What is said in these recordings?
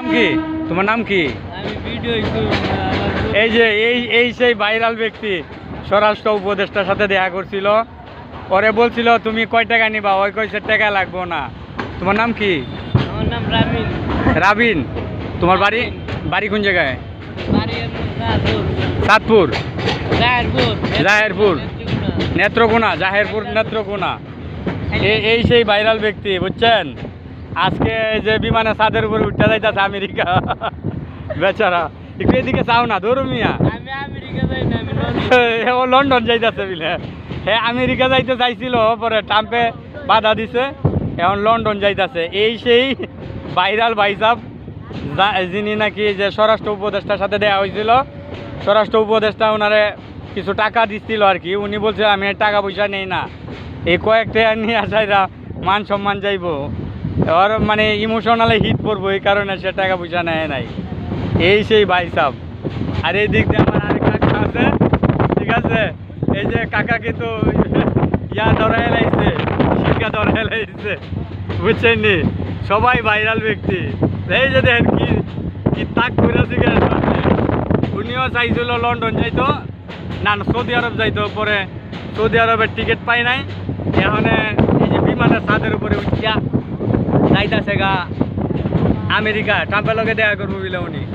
নাম কি? তোমার নাম কি? এই যে এই এই সেই ভাইরাল ব্যক্তি স্বরাষ্ট্র উপদেষ্টার সাথে দেখা করছিল। পরে বলছিল তুমি কয় টাকা নিবা? ওই কইছে টাকা লাগবো না। তোমার নাম কি? আমার নাম রাবিন। তোমার বাড়ি? বাড়ি কোন জায়গায়? সাতপুর জাহেরপুর। নেত্রকোনা। জাহেরপুর নেত্রকোনা। এই এই সেই ভাইরাল ব্যক্তি বুঝছেন? আজকে যে বিমানে ছাদের উপরে উঠতে যাইতেছে আমেরিকা। বেচারা একটু এদিকে চাও না ধরু মিয়া। ও লন্ডন যাইতেছে বিলে। হ্যাঁ আমেরিকা যাইতে চাইছিল পরে ট্রাম্পে বাধা দিছে। এখন লন্ডন যাইতেছে। এই সেই ভাইরাল ভাইসাব যিনি নাকি যে স্বরাষ্ট্র উপদেষ্টার সাথে দেওয়া হয়েছিল স্বরাষ্ট্র উপদেষ্টা ওনারে কিছু টাকা দিচ্ছিল আর কি। উনি বলছে আমি টাকা পয়সা নেই না। এই কয়েকটা নিয়ে আসাইরা মান সম্মান যাইবো। ওর মানে ইমোশনালে হিট পড়ব এই কারণে সে টাকা পয়সা নেয় নাই। এই সেই ভাইসাব আর এই দিক দিয়ে আমার আরেক কাকা আছে ঠিক আছে? এই যে কাকা কিন্তু ইয়া ধরা এলাইছে শিক্ষা ধরা এলাইছে বুঝছেন নি? সবাই ভাইরাল ব্যক্তি। এই যে দেখেন কি কি তাক করে সিগারেট উনিও চাইছিল লন্ডন যাইতো না না, সৌদি আরব যাইতো পরে সৌদি আরবের টিকিট পাই নাই। এখন এই যে বিমানের ছাদের উপরে উঠিয়া যাইতাছে গা। আমেরিকা ট্রাম্পের লগে দেখা করব বলে উনি।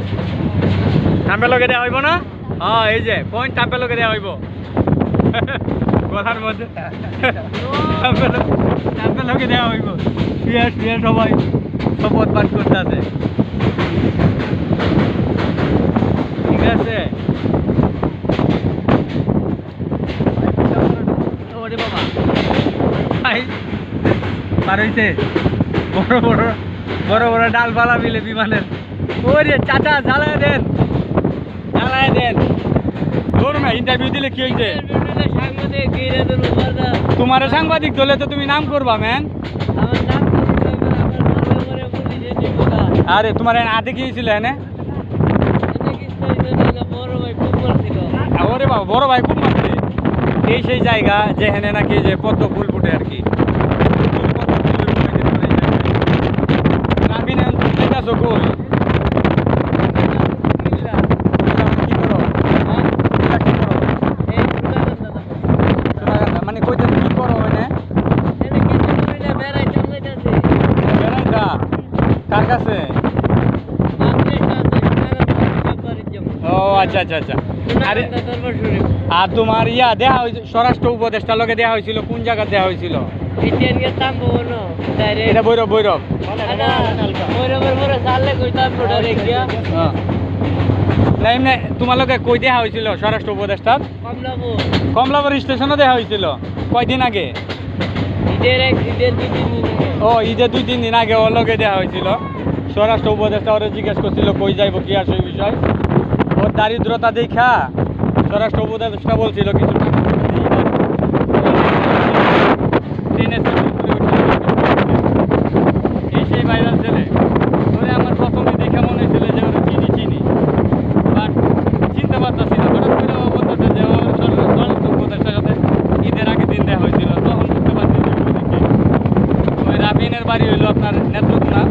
ট্রাম্পের লগে দেওয়া হইব না? হ্যাঁ এই যে পয়েন্ট ট্রাম্পের লগে দেওয়া হইব। কথার মধ্যে। ট্রাম্পের লগে- ট্রাম্পের লগে দেওয়া হইব। শুয়ে শুয়ে সবাই। শপথ পাঠ করতে আছে। ঠিক আছে। ওরে বাবা। ভাই পার হইছে। বড় বড় বড় বড় ডালপালা মিলে বিমানের। ওরে চাচা জ্বালায় দেন। জ্বালায় দেন। ধরুন না ইন্টারভিউ দিলে কি হয়েছে তোমার সাংবাদিক দলে তো তুমি নাম করবা ম্যান আরে তোমার আদে কি হয়েছিল এনে? ওরে বাবা বড় ভাই খুব মারছে এই সেই জায়গা যেখানে নাকি যে পদ্ম ফুল ফুটে আর কি রাবিন কই? কি করো? মানে বেড়াইতে কার কাছে? আছে সবারই জন্য ও আচ্ছা আচ্ছা আচ্ছা। আরে তোমার ইয়া দেয়া স্বরাষ্ট্র উপদেষ্টার লগে দেওয়া হয়েছিল কোন জায়গা দেওয়া হয়েছিল? ডাইরেক্ট এটা বৈরব বৈরব ওরে সালে কই। না এমনি দেওয়া হয়েছিল স্বরাষ্ট্র উপদেষ্টার কমলাবো কমলাপুর স্টেশনে দেওয়া হয়েছিল কয়দিন আগে। ঈদের এক ঈদের দুই তিন দিন আগে। ও ঈদে দুই তিন দিন আগে ওর লগে হয়েছিল স্বরাষ্ট্র উপদেষ্টা ওরা জিজ্ঞেস করছিল কই যাইব কি আসে বিষয়? ওর দারিদ্রতা দেখা। স্বরাষ্ট্র উপদেষ্টা বলছিল কিছু দিন দেওয়া হয়েছিল তখন বুঝতে পারছি ওই রাবিনের বাড়ি হইল আপনার নেত্রকোনা।